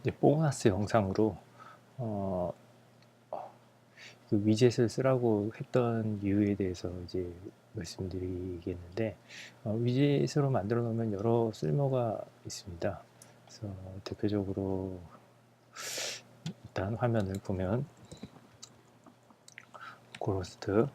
이제 보너스 영상으로 어, 그 위젯을 쓰라고 했던 이유에 대해서 이제 말씀드리겠는데 어, 위젯으로 만들어 놓으면 여러 쓸모가 있습니다. 그래서 대표적으로 일단 화면을 보면 고로스트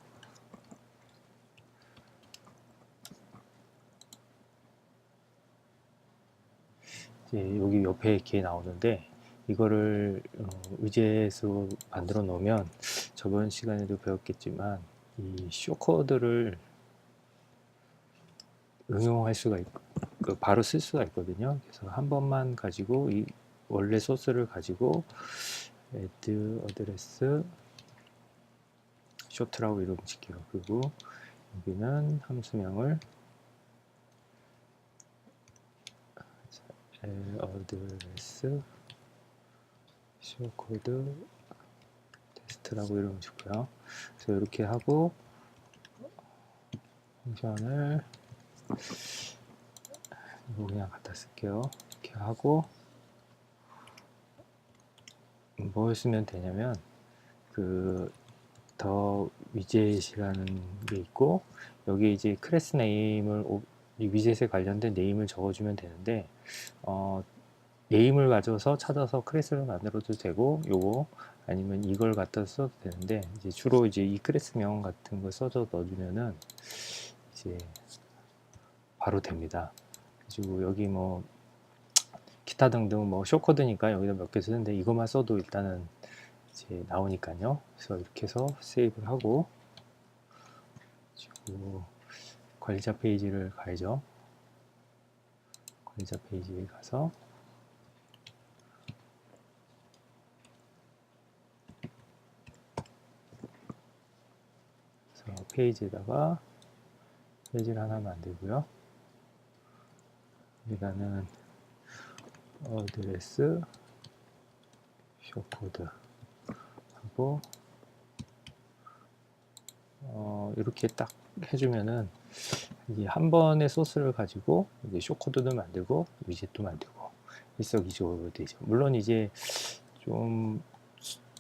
여기 옆에 이렇게 나오는데 이거를 어, 위젯으로 만들어 놓으면 저번 시간에도 배웠겠지만 이 쇼코드를 응용할 수가 있고 그 바로 쓸 수가 있거든요. 그래서 한 번만 가지고 이 원래 소스를 가지고 add address 쇼트라고 이름 짓게요. 그리고 여기는 함수명을 address 쇼코드 테스트라고 이름 짓고요. 그래서 이렇게 하고 펑션을 이거 그냥 갖다 쓸게요. 이렇게 하고 뭘 쓰면 되냐면 그 더 위젯이라는 게 있고 여기 이제 클래스 네임을 오- 이 위젯에 관련된 네임을 적어주면 되는데 어, 네임을 가져서 찾아서 클래스를 만들어도 되고 요거 아니면 이걸 갖다 써도 되는데 이제 주로 이제 이 클래스명 같은 걸 써서 넣어주면은 이제 바로 됩니다. 그리고 여기 뭐 기타 등등 뭐 쇼코드니까 여기다 몇 개 쓰는데 이것만 써도 일단은 이제 나오니까요. 그래서 이렇게 해서 세이브를 하고 그리고 관리자 페이지를 가야죠. 관리자 페이지에 가서 페이지에다가 페이지를 하나 만들고요. 여기다는 어드레스 쇼코드 하고 어, 이렇게 딱 해주면은 이한 번의 소스를 가지고 이제 쇼코드도 만들고 위젯도 만들고 일석이조로 되죠. 물론 이제 좀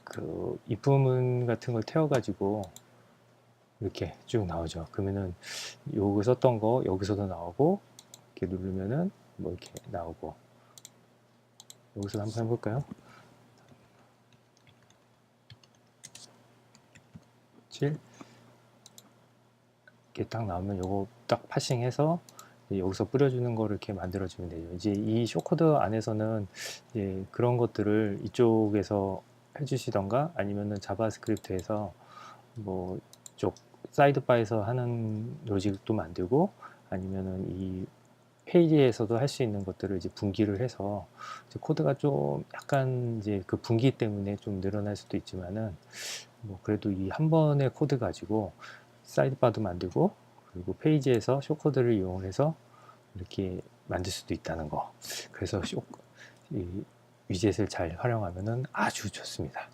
그 입부문 같은 걸 태워가지고 이렇게 쭉 나오죠. 그러면은 요거 썼던 거 여기서도 나오고 이렇게 누르면은 뭐 이렇게 나오고 여기서 한번 해볼까요? 7 이렇게 딱 나오면 요거 딱 파싱해서 여기서 뿌려주는 거를 이렇게 만들어주면 되죠. 이제 이 쇼코드 안에서는 이제 그런 것들을 이쪽에서 해주시던가 아니면은 자바스크립트에서 뭐 이쪽 사이드바에서 하는 로직도 만들고 아니면은 이 페이지에서도 할 수 있는 것들을 이제 분기를 해서 이제 코드가 좀 약간 이제 그 분기 때문에 좀 늘어날 수도 있지만은 뭐 그래도 이 한 번의 코드 가지고 사이드바도 만들고 그리고 페이지에서 쇼코드를 이용해서 이렇게 만들 수도 있다는 거. 그래서 쇼, 이 위젯을 잘 활용하면은 아주 좋습니다.